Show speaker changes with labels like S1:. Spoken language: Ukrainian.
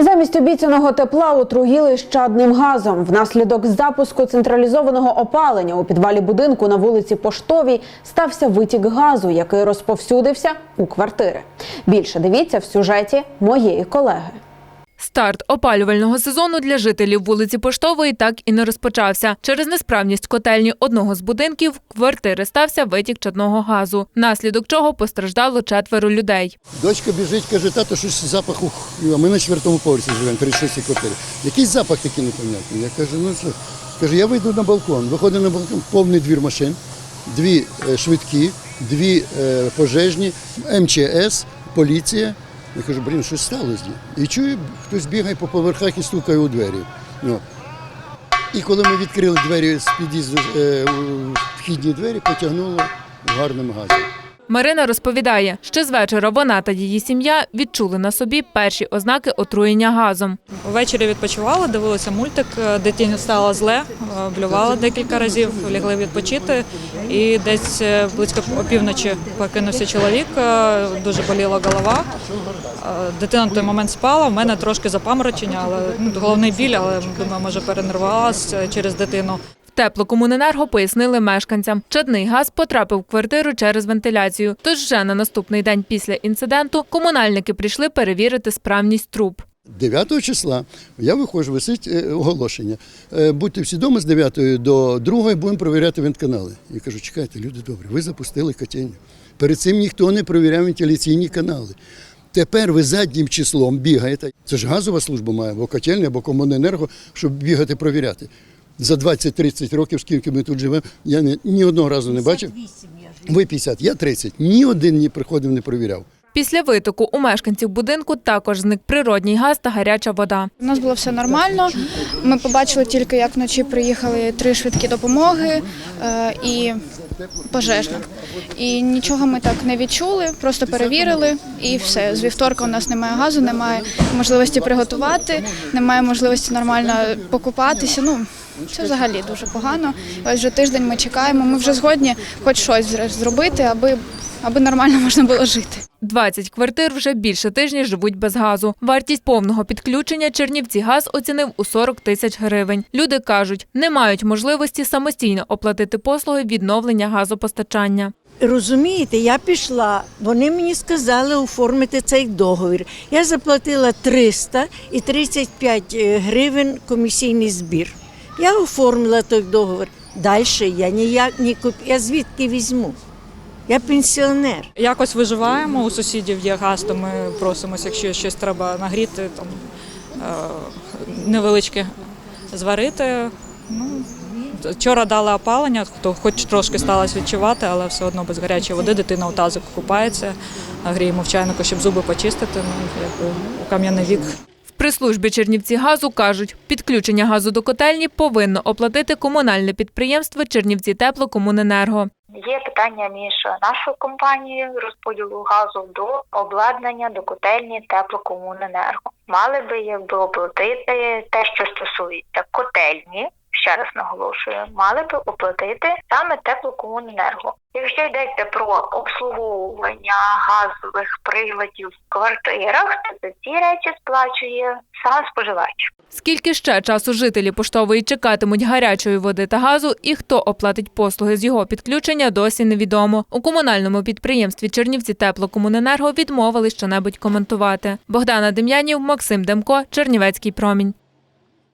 S1: Замість обіцяного тепла отруїли щадним газом. Внаслідок запуску централізованого опалення у підвалі будинку на вулиці Поштовій стався витік газу, який розповсюдився у квартири. Більше дивіться в сюжеті моєї колеги.
S2: Старт опалювального сезону для жителів вулиці Поштової так і не розпочався. Через несправність котельні одного з будинків квартири стався витік чадного газу, внаслідок чого постраждало четверо людей.
S3: Дочка біжить, каже, тато, щось запах, ух, ми на четвертому поверсі живемо, 36 квартирі. Якийсь запах такий непонятний. Я кажу, ну що? Каже, я вийду на балкон. Виходить на балкон, повний двір машин, дві е, швидкі, дві е, пожежні, МЧС, поліція. Я кажу, блін, щось сталося. І чую, хтось бігає по поверхах і стукає у двері. Ну. І коли ми відкрили двері з під'їзду, е, вхідні двері, потягнуло гарним газом.
S2: Марина розповідає, що з вечора вона та її сім'я відчули на собі перші ознаки отруєння газом.
S4: Ввечері відпочивала, дивилася мультик. е, Дитині стало зле, е, блювала декілька разів, лягли відпочити. І десь е, близько опівночі покинувся чоловік, дуже боліла голова. Дитина в той момент спала. в мене трошки запаморочення, але ну, головний біль, але думаю, може перенервувалася через дитину.
S2: Теплокомуненерго пояснили мешканцям. Чадний газ потрапив в квартиру через вентиляцію. Тож вже на наступний день після інциденту комунальники прийшли перевірити справність труб.
S3: 9 числа я виходжу, висить е, оголошення. Е, Будьте всі вдома з 9 до 2 будемо перевіряти вентканали. Я кажу, чекайте, люди добрі, ви запустили котельню. Перед цим ніхто не перевіряв вентиляційні канали. Тепер ви заднім числом бігаєте. Це ж газова служба має, або котельня, або комуненерго, щоб бігати перевіряти. За 20-30 років, скільки ми тут живемо, я не, ні одного разу не бачив. Ви 50, я 30. Ні один не приходив, не перевіряв.
S2: Після витоку у мешканців будинку також зник природній газ та гаряча вода.
S5: У нас було все нормально. Ми побачили тільки, як вночі приїхали три швидкі допомоги е, і пожежна. І нічого ми так не відчули, просто перевірили і все. З вівторка у нас немає газу, немає можливості приготувати, немає можливості нормально покупатися. Ну це взагалі дуже погано. Ось вже тиждень ми чекаємо. Ми вже згодні хоч щось зробити, аби, аби нормально можна було жити.
S2: 20 квартир вже більше тижня живуть без газу. Вартість повного підключення Чернівці газ оцінив у 40 тисяч гривень. Люди кажуть, не мають можливості самостійно оплатити послуги відновлення газопостачання.
S6: Розумієте, я пішла, вони мені сказали оформити цей договір. Я заплатила 300 і 35 гривень комісійний збір. Я оформила той договір. Далі я ніяк не куп... Я звідки візьму? Я пенсіонер.
S4: Якось виживаємо. У сусідів є газ, то ми просимося, якщо щось треба нагріти, там е, невеличке зварити. Ну, Вчора дали опалення, то хоч трошки сталося відчувати, але все одно без гарячої води дитина у тазику купається, гріємо в чайнику, щоб зуби почистити. Ну, якби у кам'яний вік.
S2: В прес-службі Чернівці газу кажуть, підключення газу до котельні повинно оплатити комунальне підприємство Чернівці Теплокомуненерго.
S7: Є питання між нашою компанією розподілу газу до обладнання до котельні теплокомуненерго. Мали би якби оплатити те, що стосується котельні. Ще раз наголошую, мали би оплатити саме теплокомуненерго. Якщо йдеться про обслуговування газових приладів в квартирах, то за ці речі сплачує сам споживач.
S2: Скільки ще часу жителі поштової чекатимуть гарячої води та газу і хто оплатить послуги з його підключення, досі невідомо. У комунальному підприємстві Чернівці Теплокомуненерго відмовили щонебудь коментувати. Богдана Дем'янів, Максим Демко, Чернівецький промінь.